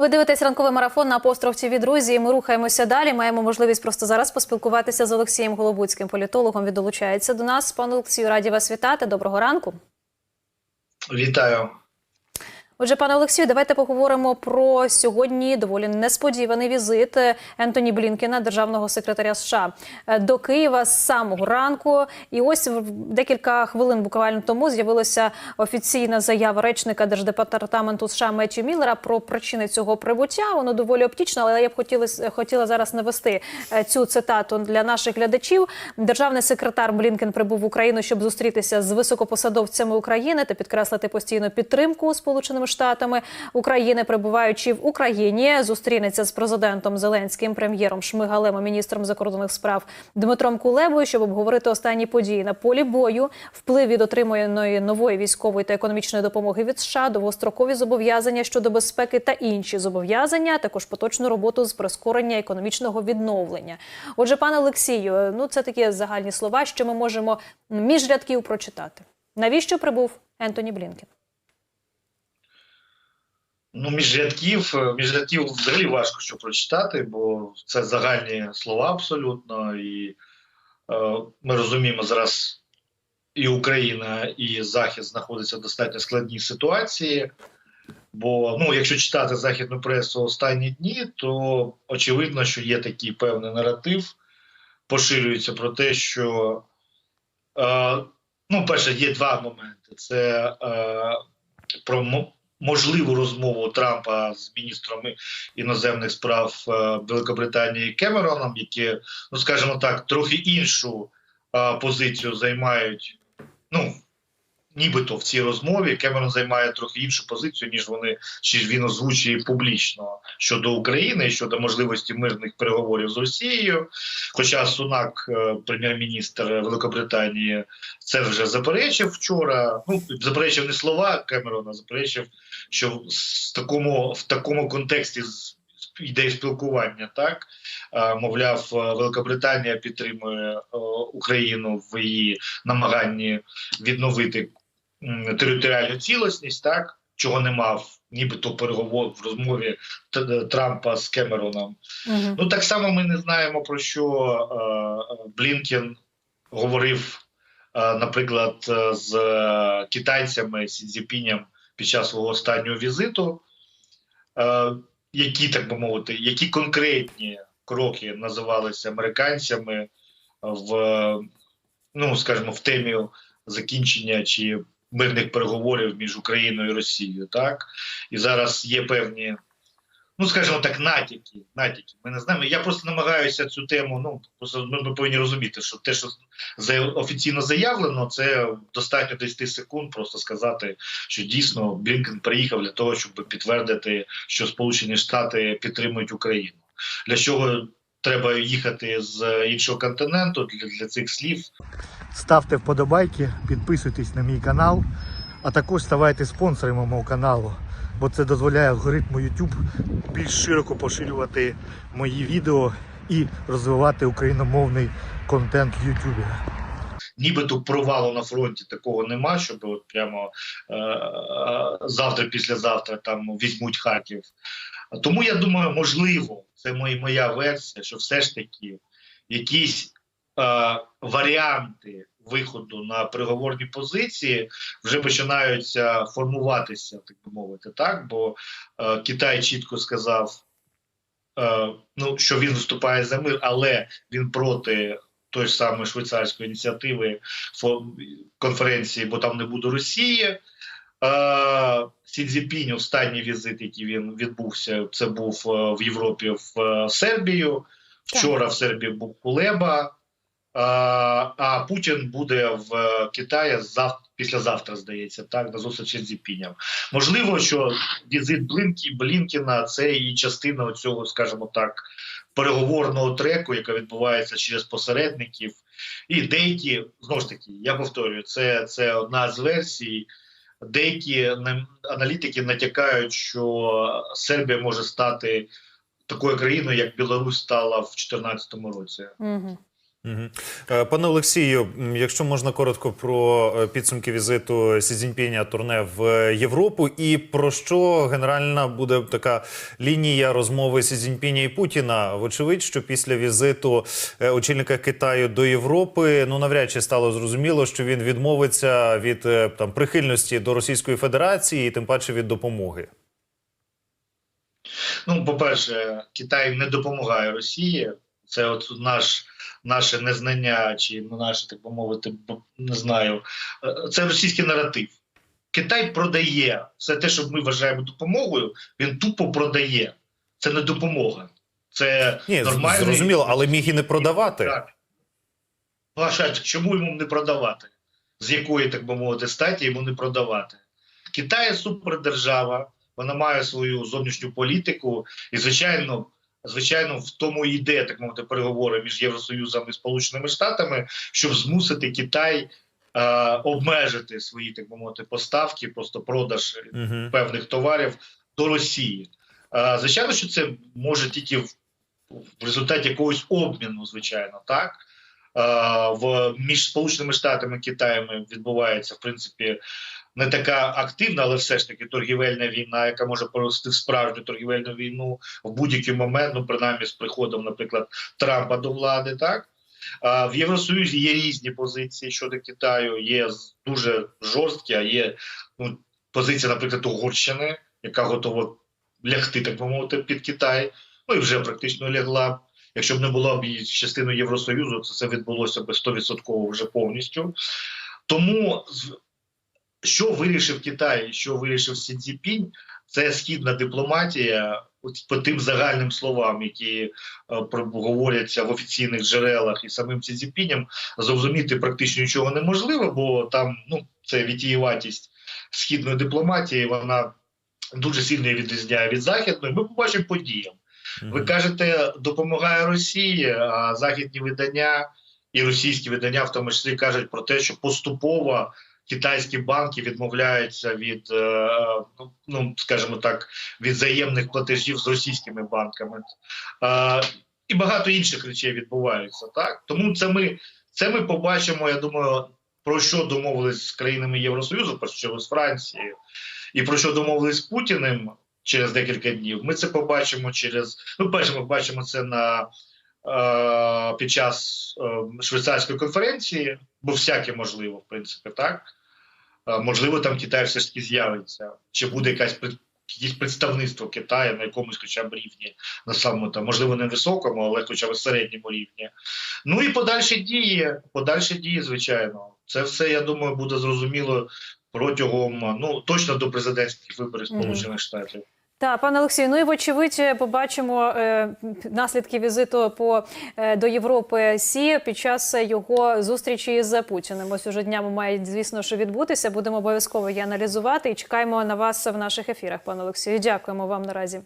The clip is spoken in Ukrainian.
Ви дивитесь ранковий марафон на Апостровці ТВ, друзі. і Ми рухаємося далі. Маємо можливість просто зараз поспілкуватися з Олексієм Голобуцьким, політологом. Він долучається до нас. Пане Олексію, раді вас вітати. Доброго ранку. Вітаю. Отже, пане Олексію, давайте поговоримо про сьогодні доволі несподіваний візит Ентоні Блінкена, державного секретаря США, е, до Києва з самого ранку. І ось декілька хвилин буквально тому з'явилася офіційна заява речника держдепартаменту США Меттью Міллера про причини цього прибуття. Воно доволі оптічно, але я б хотіла, хотіла зараз навести е, цю цитату для наших глядачів. Державний секретар Блінкен прибув в Україну, щоб зустрітися з високопосадовцями України та підкреслити постійну підтримку Сполученими Штатами України, перебуваючи в Україні, зустрінеться з президентом Зеленським, прем'єром Шмигалем, міністром закордонних справ Дмитром Кулебою, щоб обговорити останні події на полі бою, вплив від отриманої нової військової та економічної допомоги від США, довгострокові зобов'язання щодо безпеки та інші зобов'язання, також поточну роботу з прискорення економічного відновлення. Отже, пане Олексію, ну це такі загальні слова, що ми можемо між рядків прочитати. Навіщо прибув Ентоні Блінкен? Ну, між рядків, е, між рядків взагалі важко що прочитати, бо це загальні слова абсолютно. І е, ми розуміємо, зараз і Україна, і Захід знаходяться в достатньо складній ситуації. Бо, ну, якщо читати західну пресу останні дні, то очевидно, що є такий певний наратив, поширюється про те, що е, ну, перше, є два моменти: це е, про можливу розмову Трампа з міністром іноземних справ е, Великобританії Кемероном, які, ну скажімо так, трохи іншу е, позицію займають. Ну нібито в цій розмові Кемерон займає трохи іншу позицію, ніж вони чи він озвучує публічно щодо України щодо можливості мирних переговорів з Росією. Хоча Сунак, е, прем'єр-міністр Великобританії, це вже заперечив вчора. Ну заперечив не слова Кемерона, заперечив, що в такому в такому контексті йде спілкування, так Е, мовляв, е, Великобританія підтримує Україну в її намаганні відновити територіальну цілісність, так чого не мав, нібито переговор в розмові Трампа з Кемероном. Угу. Ну так само ми не знаємо про що е, Блінкен говорив, е, наприклад, е, з е, китайцями Сі Цзіпінем під час свого останнього візиту. Е, які так би мовити, які конкретні кроки називалися американцями в ну скажімо, в темі закінчення чи мирних переговорів між Україною і Росією, так і зараз є певні, ну скажімо так, натяки. натяки. Ми не знаємо. Я просто намагаюся цю тему. Ну просто ми, ми повинні розуміти, що те, що офіційно заявлено, це достатньо 10 секунд, просто сказати, що дійсно Блінкен приїхав для того, щоб підтвердити, що Сполучені Штати підтримують Україну. Для чого треба їхати з іншого континенту для, для цих слів? Ставте вподобайки, підписуйтесь на мій канал, а також ставайте спонсорами мого каналу, бо це дозволяє алгоритму YouTube більш широко поширювати мої відео і розвивати україномовний контент в YouTube. Нібито провалу на фронті такого нема, щоб от прямо е- е- завтра, післязавтра там візьмуть Харків. Тому я думаю, можливо, це моя, версія, що все ж таки якісь е- варіанти виходу на переговорні позиції вже починаються формуватися, так би мовити, так бо е- Китай чітко сказав. е, Ну, що він виступає за мир, але він проти той ж самої швейцарської ініціативи конференції, бо там не буде Росії. Сі Цзіпінь, останній візит, який він відбувся, це був е, в Європі в е, Сербію. Вчора в Сербії був Кулеба. А Путін буде в е, Китаї зав... післязавтра, здається, так, на зустрічі з Цзіпінем. Можливо, що візит Блінкі, Блінкіна це і частина цього, скажімо так, переговорного треку, яка відбувається через посередників. І деякі, знову ж таки, я повторюю, це, це одна з версій. Деякі на- аналітики натякають, що Сербія може стати такою країною, як Білорусь стала в 2014 році. Угу. Е, Пане Олексію, якщо можна коротко про е, підсумки візиту Сі Цзіньпіня турне в Європу, і про що генеральна буде така лінія розмови Сі Цзіньпіня і Путіна? Вочевидь, що після візиту е, очільника Китаю до Європи ну навряд чи стало зрозуміло, що він відмовиться від там прихильності до Російської Федерації і тим паче від допомоги. Ну, по-перше, Китай не допомагає Росії. Це от наш, наше незнання, чи ну, наше, так би мовити, не знаю. Е, Це російський наратив. Китай продає все те, що ми вважаємо допомогою, він тупо продає. Це не допомога. Це Ні, нормальний... зрозуміло, але міг і не продавати. Так. Ну, а чому йому не продавати? З якої, так би мовити, статі йому не продавати? Китай супердержава, вона має свою зовнішню політику, і, звичайно, звичайно, в тому і йде, так мовити, переговори між Євросоюзом і Сполученими Штатами, щоб змусити Китай е, обмежити свої, так би мовити, поставки, просто продаж Угу. певних товарів до Росії. Е, Звичайно, що це може тільки в, в результаті якогось обміну, звичайно, так. Е, В між Сполученими Штатами і Китаєм відбувається в принципі не така активна, але все ж таки торгівельна війна, яка може порости в справжню торгівельну війну в будь-який момент, ну принаймні з приходом, наприклад, Трампа до влади, так. В Євросоюзі є різні позиції щодо Китаю, є дуже жорсткі, а є ну, позиція, наприклад, Угорщини, яка готова лягти, так би мовити, під Китай. Ну і вже практично лягла. Якщо б не була б частиною Євросоюзу, то це відбулося б 100% вже повністю. Тому що вирішив Китай, що вирішив Сі Цзіпінь, це східна дипломатія от по тим загальним словам, які е, говоряться в офіційних джерелах і самим Сі Цзіпінем, зрозуміти практично нічого неможливо, бо там ну це відтієватість східної дипломатії, вона дуже сильно відрізняє від західної. Ми побачимо по діям. Ви кажете, допомагає Росії, а західні видання і російські видання, в тому числі, кажуть про те, що поступово китайські банки відмовляються від, е, ну, ну скажімо так, від взаємних платежів з російськими банками. Е, І багато інших речей відбуваються. Так тому це ми це ми побачимо. Я думаю, про що домовились з країнами Євросоюзу, про що з Францією, і про що домовились з Путіним через декілька днів. Ми це побачимо через. Ну, перше, ми бачимо це на е, під час е, швейцарської конференції, бо всяке можливо, в принципі, так. Е, можливо, там Китай все ж таки з'явиться, чи буде якась якісь представництво Китаю на якомусь хоча б рівні, на самому там, можливо, не високому, але хоча б середньому рівні. Ну і подальші дії, подальші дії, звичайно. Це все, я думаю, буде зрозуміло протягом ну точно до президентських виборів. Сполучених Штатів. Так, пане Олексію, ну і вочевидь побачимо е, наслідки візиту по е, до Європи Сі під час його зустрічі з Путіним. Ось уже днями має, звісно, що відбутися. Будемо обов'язково її аналізувати і чекаємо на вас в наших ефірах, пане Олексію. Дякуємо вам наразі.